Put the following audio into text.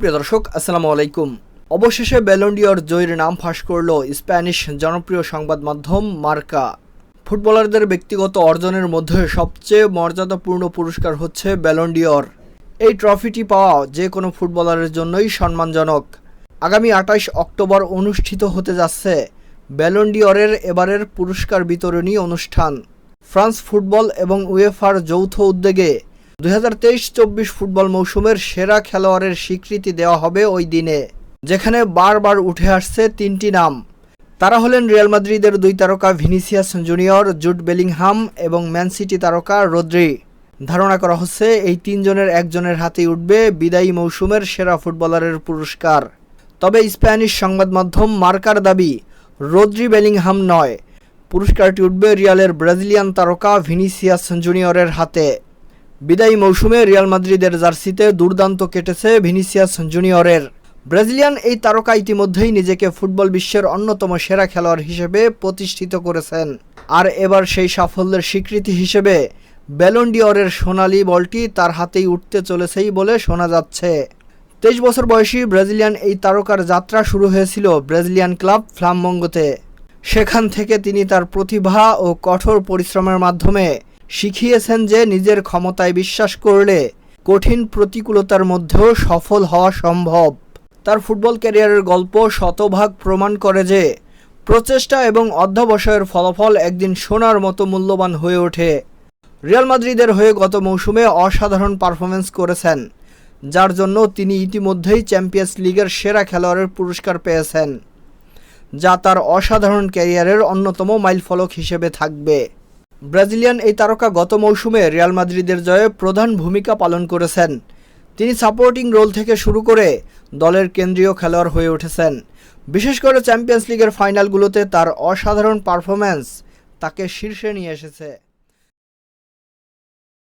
প্রিয় দর্শক, আসসালামু আলাইকুম। অবশেষে ব্যালন্ডিয়র জয়ীর নাম ফাঁস করল স্প্যানিশ জনপ্রিয় সংবাদ মাধ্যম মার্কা। ফুটবলারদের ব্যক্তিগত অর্জনের মধ্যে সবচেয়ে মর্যাদাপূর্ণ পুরস্কার হচ্ছে ব্যালন্ডিয়র এই ট্রফিটি পাওয়া যে কোনো ফুটবলারের জন্যই সম্মানজনক। আগামী আঠাশ অক্টোবর অনুষ্ঠিত হতে যাচ্ছে ব্যালন্ডিয়রের এবারের পুরস্কার বিতরণী অনুষ্ঠান। ফ্রান্স ফুটবল এবং উয়েফার যৌথ উদ্যোগে দুই ফুটবল মৌসুমের সেরা খেলোয়াড়ের স্বীকৃতি দেওয়া হবে ওই দিনে, যেখানে বারবার উঠে আসছে তিনটি নাম। তারা হলেন রিয়াল মাদ্রিদের দুই তারকা ভিনিসিয়াস জুনিয়র জুট বেলিংহাম এবং ম্যান সিটি তারকা রোদ্রি। ধারণা করা হচ্ছে, এই তিনজনের একজনের হাতেই উঠবে বিদায়ী মৌসুমের সেরা ফুটবলারের পুরস্কার। তবে স্প্যানিশ সংবাদ মাধ্যম মার্কার দাবি, রোদ্রি বেলিংহাম নয়, পুরস্কারটি উঠবে রিয়ালের ব্রাজিলিয়ান তারকা ভিনিসিয়াস জুনিয়রের হাতে। বিদায়ী মৌসুমে রিয়াল মাদ্রিদের জার্সিতে দুর্দান্ত কেটেছে ভিনিসিয়াস জুনিয়রের। ব্রাজিলিয়ান এই তারকা ইতিমধ্যেই নিজেকে ফুটবল বিশ্বের অন্যতম সেরা খেলোয়াড় হিসেবে প্রতিষ্ঠিত করেছেন। আর এবার সেই সাফল্যের স্বীকৃতি হিসেবে ব্যালন্ডিয়রের সোনালি বলটি তার হাতেই উঠতে চলেছেই বলে শোনা যাচ্ছে। তেইশ বছর বয়সী ব্রাজিলিয়ান এই তারকার যাত্রা শুরু হয়েছিল ব্রাজিলিয়ান ক্লাব ফ্লামবঙ্গতে সেখান থেকে তিনি তার প্রতিভা ও কঠোর পরিশ্রমের মাধ্যমে শিখিয়েছেন যে নিজের ক্ষমতায় বিশ্বাস করলে কঠিন প্রতিকূলতার মধ্যেও সফল হওয়া সম্ভব। তার ফুটবল ক্যারিয়ারের গল্প শতভাগ প্রমাণ করে যে প্রচেষ্টা এবং অধ্যবসায়ের ফলাফল একদিন সোনার মতো মূল্যবান হয়ে ওঠে। রিয়াল মাদ্রিদের হয়ে গত মৌসুমে অসাধারণ পারফরমেন্স করেছেন, যার জন্য তিনি ইতিমধ্যেই চ্যাম্পিয়ন্স লিগের সেরা খেলোয়াড়ের পুরস্কার পেয়েছেন, যা তার অসাধারণ ক্যারিয়ারের অন্যতম মাইলফলক হিসেবে থাকবে। ব্রাজিলিয়ান এই তারকা গত মৌসুমে রিয়াল মাদ্রিদের জয়ে প্রধান ভূমিকা পালন করেছেন। তিনি সাপোর্টিং রোল থেকে শুরু করে দলের কেন্দ্রীয় খেলোয়াড় হয়ে উঠেছেন। বিশেষ করে চ্যাম্পিয়ন্স লিগের ফাইনালগুলোতে তার অসাধারণ পারফরম্যান্স তাকে শীর্ষে নিয়ে এসেছে।